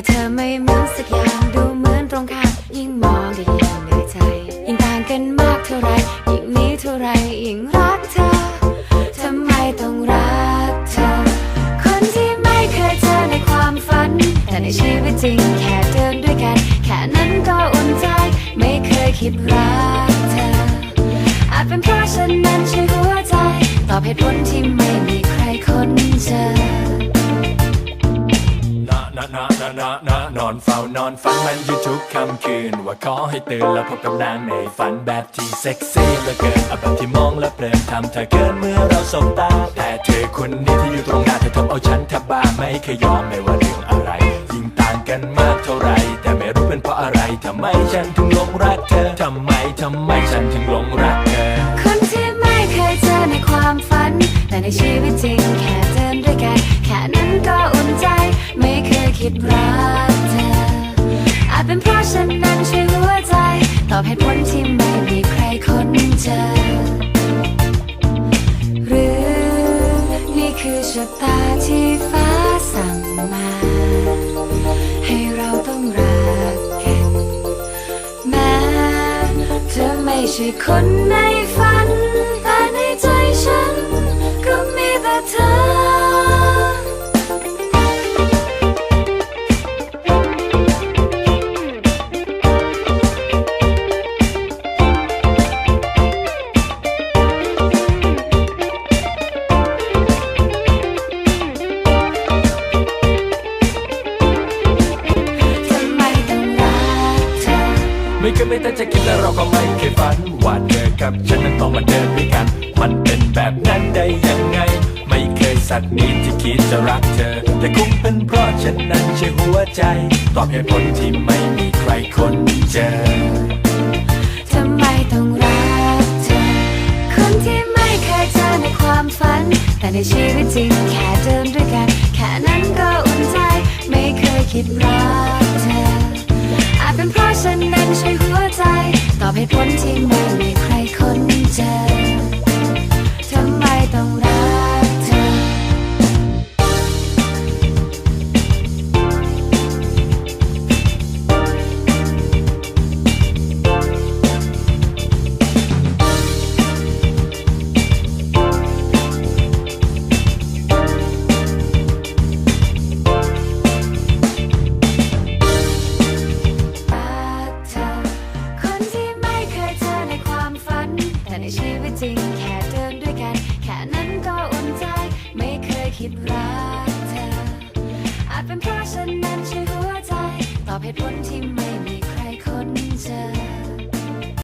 แต่เธอไม่เหมือนสักอย่างดูเหมือนตรงข้ามยิ่งมองก็ยิ่งเหนื่อยใจ ยิ่งต่างกันมากเท่าไรยิ่งนี้เท่าไรยิ่งรักเธอทำไมต้องรักเธอ คนที่ไม่เคยเจอในความฝัน แต่ในชีวิตจริงแค่เดินด้วยกัน แค่นั้นก็อุ่นใจ ไม่เคยคิดรักเธอ อาจเป็นเพราะฉันนั้นใช่หัวใจตอบเหตุผลที่ไม่มี นอนเฝ้านอนฝันมันอยู่ทุกค่ำคืน ว่าขอให้ตื่นแล้วพบกับนางในฝันแบบที่เซ็กซี่เหลือเกินเอาแบบที่มองแล้วเพลินทำเธอเกินเมื่อเราสบตา แต่เธอคนนี้ที่อยู่ตรงหน้าเธอทำเอาฉันแทบบ้าไม่เคยยอมไม่ว่าเรื่องอะไร ยิ่งต่างกันมากเท่าไรแต่ไม่รู้เป็นเพราะอะไรทำไมฉันถึงหลงรักเธอทำไมทำไมฉันถึงหลงรักเธอคนที่ไม่เคยเจอในความฝัน แต่ในชีวิตจริง นี่คือชะตาที่ฟ้าสั่งมา ให้เราต้องรักกันแม้เธอไม่ใช่คนในฝัน แต่ในใจฉัน ก็มีแต่เธอ ไม่เคยไม่แต่จะคิดและเราก็ไม่เคยฝันว่าเธอกับฉันนั้นต้องมาเดินด้วยกัน มันเป็นแบบนั้นได้ยังไง ไม่เคยสักนิดที่คิดจะรักเธอ แต่คงเป็นเพราะฉันนั้นใช่หัวใจ ตอบเหตุผลที่ไม่มีใครคนเจอทำไมต้องรักเธอ คนที่ไม่เคยเจอในความฝัน แต่ในชีวิตจริงแค่เดินด้วยกัน แค่นั้นก็อุ่นใจ ไม่เคยคิดรัก เหตุผลที่ไม่ ชีวิตจริงแค่เดินด้วยกัน แค่นั้นก็อุ่นใจ ไม่เคยคิดรักเธอ อาจเป็นเพราะฉันนั้นใช่หัวใจ ตอบเหตุผลที่ไม่มีใครค้นเจอ